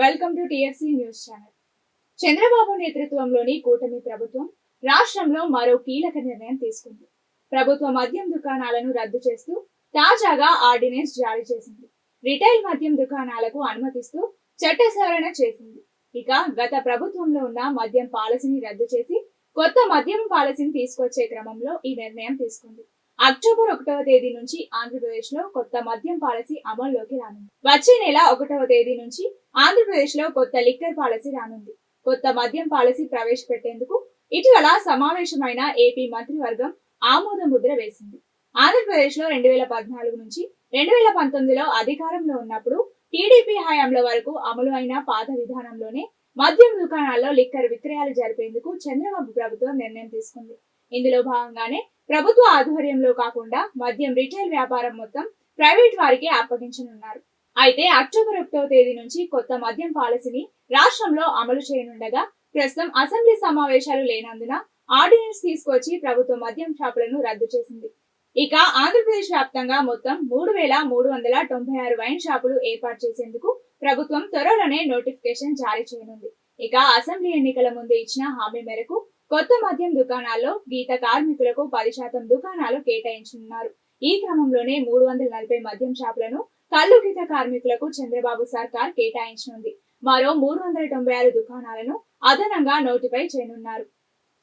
Welcome to TFC news channel. Chandrababu నేతృత్వంలోని కూటమి ప్రభుత్వం రాష్ట్రంలో మరో కీలక నిర్ణయం తీసుకుంది. ప్రభుత్వ మద్యం దుకాణాలను రద్దు చేస్తూ తాజాగా ఆర్డినెన్స్ జారీ చేసింది. రిటైల్ మద్యం దుకాణాలకు అనుమతిస్తూ చట్ట సవరణ చేసింది. ఇక గత ప్రభుత్వంలో ఉన్న మద్యం పాలసీని రద్దు చేసి కొత్త మద్యం పాలసీని తీసుకొచ్చే క్రమంలో ఈ నిర్ణయం తీసుకుంది. అక్టోబర్ ఒకటవ తేదీ నుంచి ఆంధ్రప్రదేశ్లో కొత్త మద్యం పాలసీ అమల్లోకి రానుంది. వచ్చే నెల ఒకటవ తేదీ నుంచి ఆంధ్రప్రదేశ్లో కొత్త లిక్కర్ పాలసీ రానుంది. కొత్త మద్యం పాలసీ ప్రవేశపెట్టేందుకు ఇటీవల సమావేశమైన ఏపీ మంత్రివర్గం ఆమోద ముద్ర వేసింది. ఆంధ్రప్రదేశ్లో రెండు వేల పద్నాలుగు నుంచి రెండు వేల పంతొమ్మిదిలో అధికారంలో ఉన్నప్పుడు టీడీపీ హయాంలో వరకు అమలు అయిన పాత విధానంలోనే మద్యం దుకాణాల్లో లిక్కర్ విక్రయాలు జరిపేందుకు చంద్రబాబు ప్రభుత్వం నిర్ణయం తీసుకుంది. ఇందులో భాగంగానే ప్రభుత్వ ఆధ్వర్యంలో కాకుండా మద్యం రిటైల్ వ్యాపారం మొత్తం ప్రైవేట్ వారికి అప్పగించనున్నారు. అయితే అక్టోబర్ ఒకటో తేదీ నుంచి కొత్త మద్యం పాలసీని రాష్ట్రంలో అమలు చేయనుండగా ప్రస్తుతం అసెంబ్లీ సమావేశాలు లేనందున ఆర్డినెన్స్ తీసుకొచ్చి ప్రభుత్వ మద్యం షాపులను రద్దు చేసింది. ఇక ఆంధ్రప్రదేశ్ వ్యాప్తంగా మొత్తం మూడు వేల మూడు వందల తొంభై ఆరు వైన్ షాపులు ఏర్పాటు చేసేందుకు ప్రభుత్వం త్వరలోనే నోటిఫికేషన్ జారీ చేయనుంది. ఇక అసెంబ్లీ ఎన్నికల ముందు ఇచ్చిన హామీ మేరకు కొత్త మద్యం దుకాణాల్లో గీత కార్మికులకు పది శాతం దుకాణాలు కేటాయించనున్నారు. ఈ క్రమంలోనే మూడు వందల నలభై మద్యం షాపులను కళ్ళు గీత కార్మికులకు చంద్రబాబు సర్కార్ కేటాయించనుంది. మరో మూడు వందల తొంభై ఆరు దుకాణాలను అదనంగా నోటిఫై చేయనున్నారు.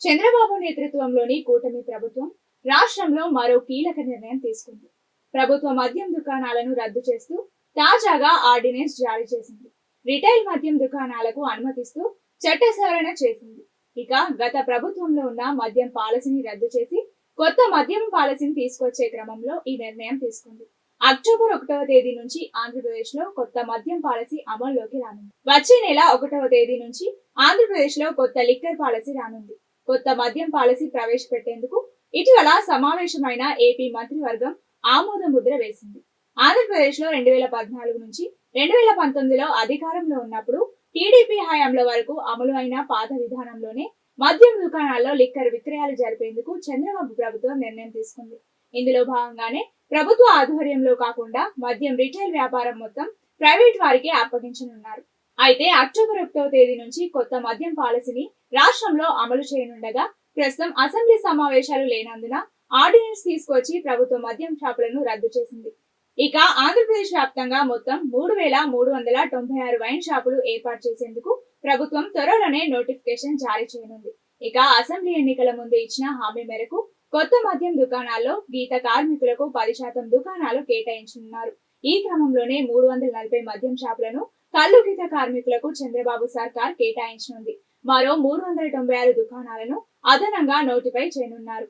చంద్రబాబు నేతృత్వంలోని కూటమి ప్రభుత్వం రాష్ట్రంలో మరో కీలక నిర్ణయం తీసుకుంది. ప్రభుత్వ మద్యం దుకాణాలను రద్దు చేస్తూ తాజాగా ఆర్డినెన్స్ జారీ చేసింది. రిటైల్ మద్యం దుకాణాలకు అనుమతిస్తూ చట్ట సవరణ చేసింది. ఇక గత ప్రభుత్వంలో ఉన్న మద్యం పాలసీని రద్దు చేసి కొత్త మద్యం పాలసీని తీసుకొచ్చే క్రమంలో ఈ నిర్ణయం తీసుకుంది. అక్టోబర్ ఒకటవ తేదీ నుంచి ఆంధ్రప్రదేశ్లో కొత్త మద్యం పాలసీ అమల్లోకి రానుంది. వచ్చే నెల ఒకటవ తేదీ నుంచి ఆంధ్రప్రదేశ్లో కొత్త లిక్కర్ పాలసీ రానుంది. కొత్త మద్యం పాలసీ ప్రవేశపెట్టేందుకు ఇటీవల సమావేశమైన ఏపీ మంత్రివర్గం ఆమోద ముద్ర వేసింది. ఆంధ్రప్రదేశ్లో రెండు వేల పద్నాలుగు నుంచి రెండు వేల పంతొమ్మిదిలో అధికారంలో ఉన్నప్పుడు టీడీపీ హయాంలో వరకు అమలు అయిన పాత విధానంలోనే మద్యం దుకాణాల్లో లిక్కర్ విక్రయాలు జరిపేందుకు చంద్రబాబు ప్రభుత్వం నిర్ణయం తీసుకుంది. ఇందులో భాగంగానే ప్రభుత్వ ఆధ్వర్యంలో కాకుండా మద్యం రిటైల్ వ్యాపారం మొత్తం ప్రైవేట్ వారికి అప్పగించనున్నారు. అయితే అక్టోబర్ ఒకటో తేదీ నుంచి కొత్త మద్యం పాలసీని రాష్ట్రంలో అమలు చేయనుండగా ప్రస్తుతం అసెంబ్లీ సమావేశాలు లేనందున ఆర్డినెన్స్ తీసుకొచ్చి ప్రభుత్వ మద్యం షాపులను రద్దు చేసింది. ఇక ఆంధ్రప్రదేశ్ వ్యాప్తంగా మొత్తం మూడు వేల మూడు వందల తొంభై ఆరు వైన్ షాపులు ఏర్పాటు చేసేందుకు ప్రభుత్వం త్వరలోనే నోటిఫికేషన్ జారీ చేయనుంది. ఇక అసెంబ్లీ ఎన్నికల ముందు ఇచ్చిన హామీ మేరకు కొత్త మద్యం దుకాణాల్లో గీత కార్మికులకు పది శాతం దుకాణాలు కేటాయించనున్నారు. ఈ క్రమంలోనే మూడు వందల నలభై మద్యం షాపులను కళ్ళు గీత కార్మికులకు చంద్రబాబు సర్కార్ కేటాయించనుంది. మరో మూడు వందల తొంభై ఆరు దుకాణాలను అదనంగా నోటిఫై చేయనున్నారు.